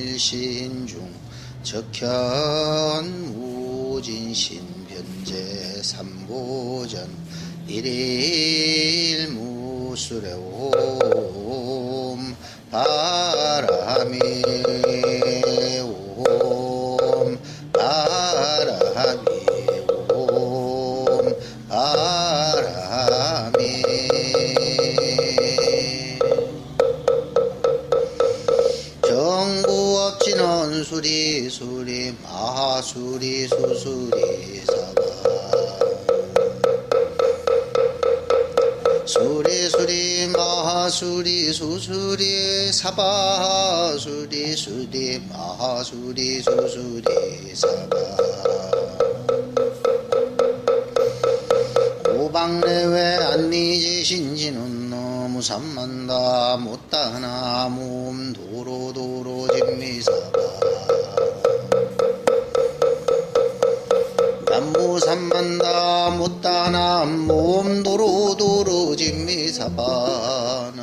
일신중 적현 무진신 변제 삼보전 일일 무술에 옴 바람이 수수리 사바 수리 수리 마수리 수수리 사바. 오방내외 안니지 신지는 너무 삼만다. 못다나 몸 도로 도로 진미사바. 남무 삼만다. 못다나 몸 도로 도로 진미사바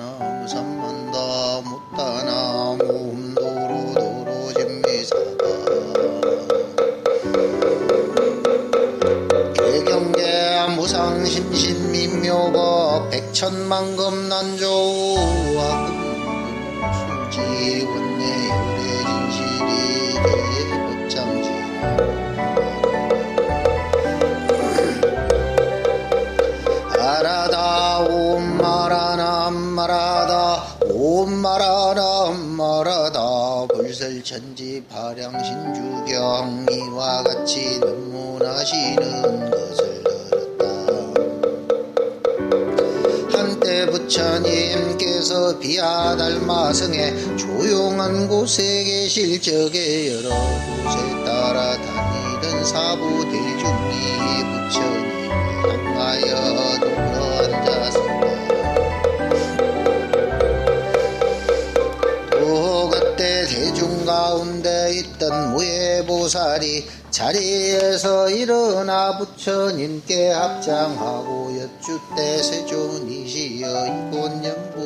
천만금 난조와 수지 원내 요래 진실이 대법장지 아라다 옴 마라나 마라다. 옴 마라나 마라다. 불설천지 파량신주경 이와 같이 논문하시는 비아달마성에 조용한 곳에 계실 적에 여러 곳에 따라다니던 사부 대중이 부처님을 향하여 눌러 앉았습니다. 또 그때 대중 가운데 있던 무예보살이 자리에서 일어나 부처님께 합장하고 여쭈 때 세존이시여 이곳 연부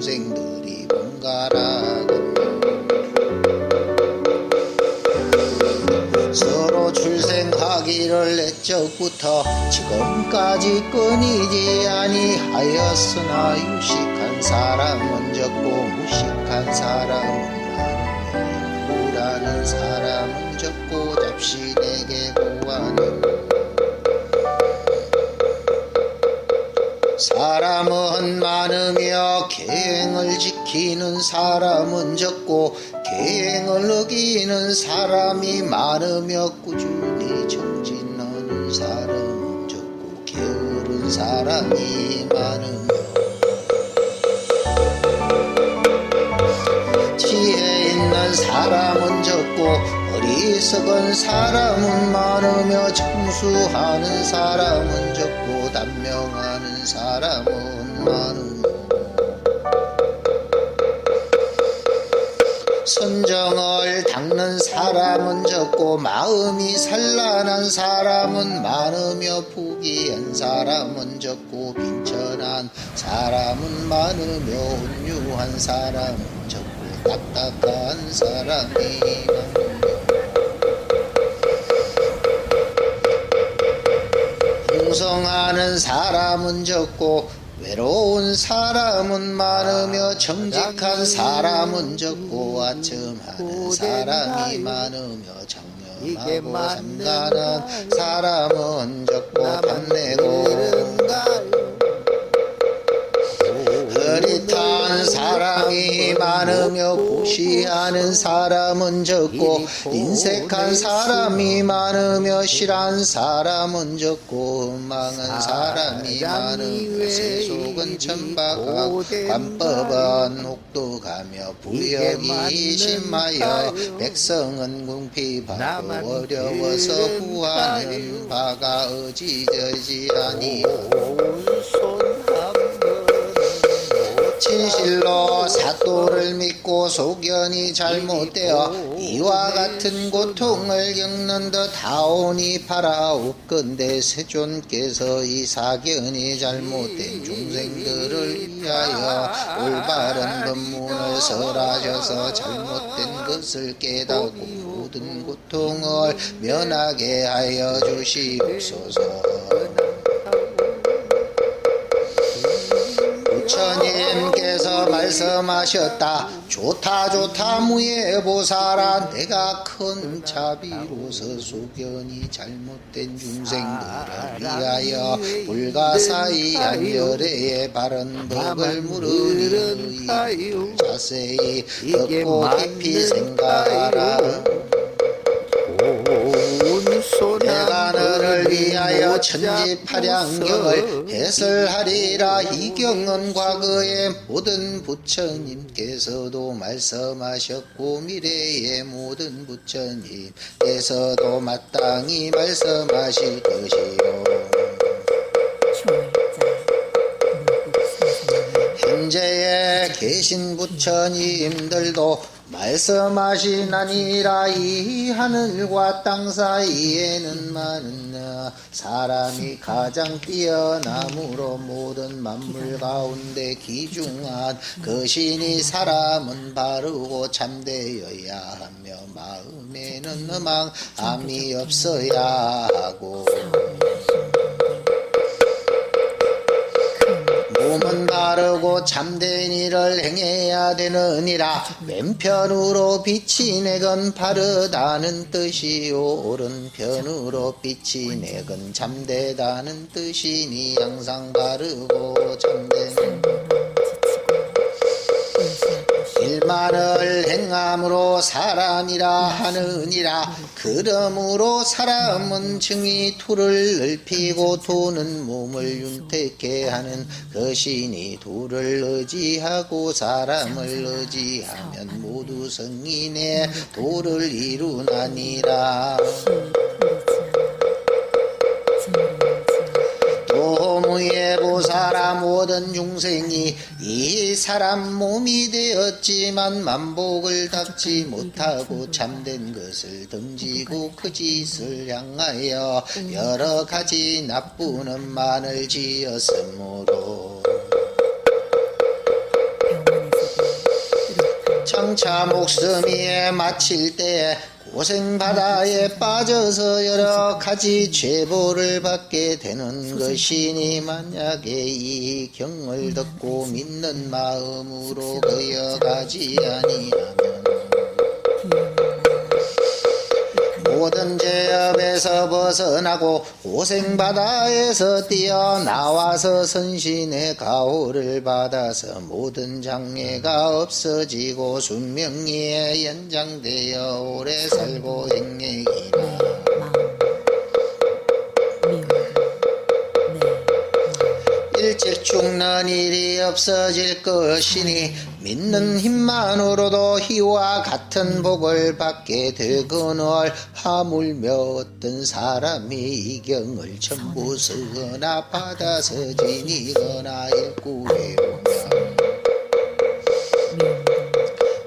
중생들이 뭔가라고 서로 출생하기를 애적부터 지금까지 끊이지 아니하였으나 유식한 사람은 적고 무식한 사람은 많으며 누구라는 사람은 적고 잡신에게 보아는 사람은 많으며 계행을 지키는 사람은 적고 계행을 어기는 사람이 많으며 꾸준히 정진하는 사람은 적고 게으른 사람이 많으며 지혜 있는 사람은 적고 어리석은 사람은 많으며 청수하는 사람은 적고 단명하 는 사람은 많으며 선정을 닦는 사람은 적고 마음이 산란한 사람은 많으며 포기한 사람은 적고 빈천한 사람은 많으며 온유한 사람은 적고 딱딱한 사람이 많 으며 풍성하는 사람은 적고 외로운 사람은 많으며 정직한 사람은 적고 아첨하는 사람이 많으며 정념하고 삼가는 사람은 적고 탐내고 흐릿한 사람이 많으며 고시하는 사람은 적고 인색한 사람이 많으며 실한 사람은 적고 망한 사람이 많으며 세속은 천박하고 관법은 혹독하며 부역이 심하여 백성은 궁핍하고 어려워서 구하는 바가 어지저지 아니 진실로 사도를 믿고 소견이 잘못되어 이와 같은 고통을 겪는 듯 하오니 바라옵건대 세존께서 이 사견이 잘못된 중생들을 위하여 올바른 법문을 설하셔서 잘못된 것을 깨닫고 모든 고통을 면하게 하여 주시옵소서. 말씀하셨다. 좋다 좋다 무예보살아 내가 큰 자비로서 소견이 잘못된 중생들을 위하여 불가사의 안열의 바른 법을 물으니 자세히 듣고 깊이 생각하라. 내가 너를 위하여 천지파량경을 해설하리라. 이 경은 과거의 모든 부처님께서도 말씀하셨고 미래의 모든 부처님께서도 마땅히 말씀하실 것이요. 현재에 계신 부처님들도 말씀하시나니라 이 하늘과 땅 사이에는 많은 사람이 가장 뛰어남으로 모든 만물 가운데 귀중한 그 신이 사람은 바르고 참되어야 하며 마음에는 음악함이 없어야 하고. 몸은 바르고 참된 일을 행해 야 되느니라. 왼편으로 빛이 내건 바르다는 뜻이요. 오른편으로 빛이 내건 참되다는 뜻이니 항상 바르고 참된 일만을 행함으로 사람이라 하느니라. 그러므로 사람은 증이 투를 넓히고 도는 몸을 윤택해 하는 것이니 도를 의지하고 사람을 의지하면 모두 성인의 도를 이루나니라 보사라 모든 중생이 이 사람 몸이 되었지만 만복을 닦지 못하고 참된 것을 던지고 그 짓을 향하여 여러 가지 나쁜 음만을 지었으므로. 장차 목숨이 마칠 때 고생바다에 빠져서 여러 가지 죄보를 받게 되는 것이니 만약에 이 경을 듣고 믿는 마음으로 그여가지 아니하면 모든 죄 업에서 벗어나고 고생바다에서 뛰어나와서 선신의 가호를 받아서 모든 장애가 없어지고 수명이 연장되어 오래 살고 행행이라 죽는 일이 없어질 것이니 믿는 힘만으로도 희와 같은 복을 받게 되거늘 하물며 어떤 사람이 이 경을 전부 쓰거나 받아서 지니거나 읽고 외우며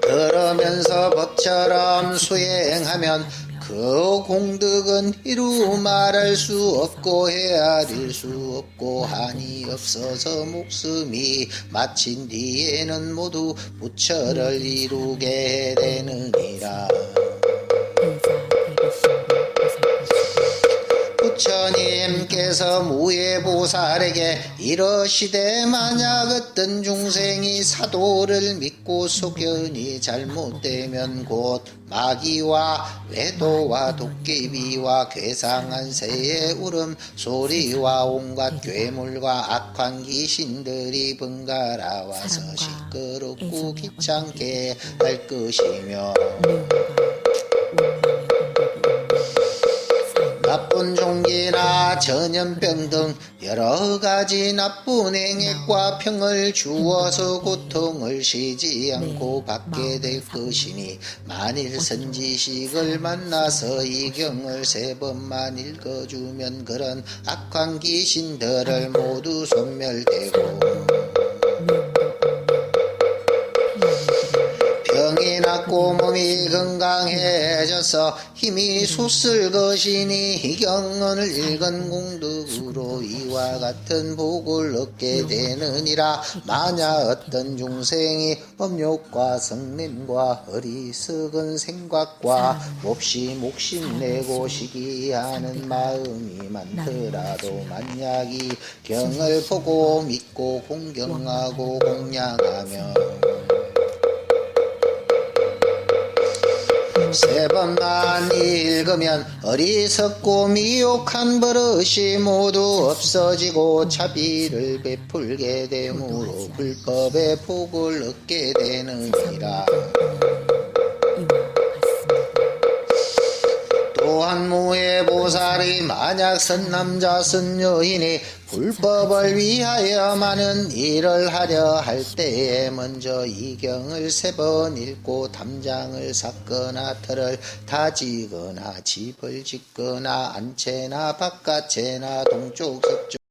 그러면서 법처럼 수행하면 그 공덕은 이루 말할 수 없고 헤아릴 수 없고 한이 없어서 목숨이 마친 뒤에는 모두 부처를 이루게 되느니라. 부처님께서 무예보살에게 이러시되 만약 어떤 중생이 사도를 믿고 소견이 잘못되면 곧 마귀와 외도와 도깨비와 괴상한 새의 울음 소리와 온갖 괴물과 악한 귀신들이 번갈아 와서 시끄럽고 귀찮게 할 것이며 전염병 등 여러 가지 나쁜 행액과 병을 주어서 고통을 쉬지 않고 받게 될 것이니 만일 선지식을 만나서 이 경을 세 번만 읽어주면 그런 악한 귀신들을 모두 소멸되고 닦고 몸이 건강해져서 힘이 솟을 것이니 이 경언을 읽은 공덕으로 이와 같은 복을 얻게 되느니라. 만약 어떤 중생이 업욕과 성냄과 어리석은 생각과 몹시 목심내고 시기하는 마음이 많더라도 만약 이 경을 보고 믿고 공경하고 공양하며 세 번만 읽으면 어리석고 미혹한 버릇이 모두 없어지고 자비를 베풀게 되므로 불법의 복을 얻게 되느니라. 또한 무의 보살이 만약 선남자 선여인이 불법을 위하여 많은 일을 하려 할 때에 먼저 이 경을 세 번 읽고 담장을 샀거나 털을 다지거나 집을 짓거나 안채나 바깥채나 동쪽 서쪽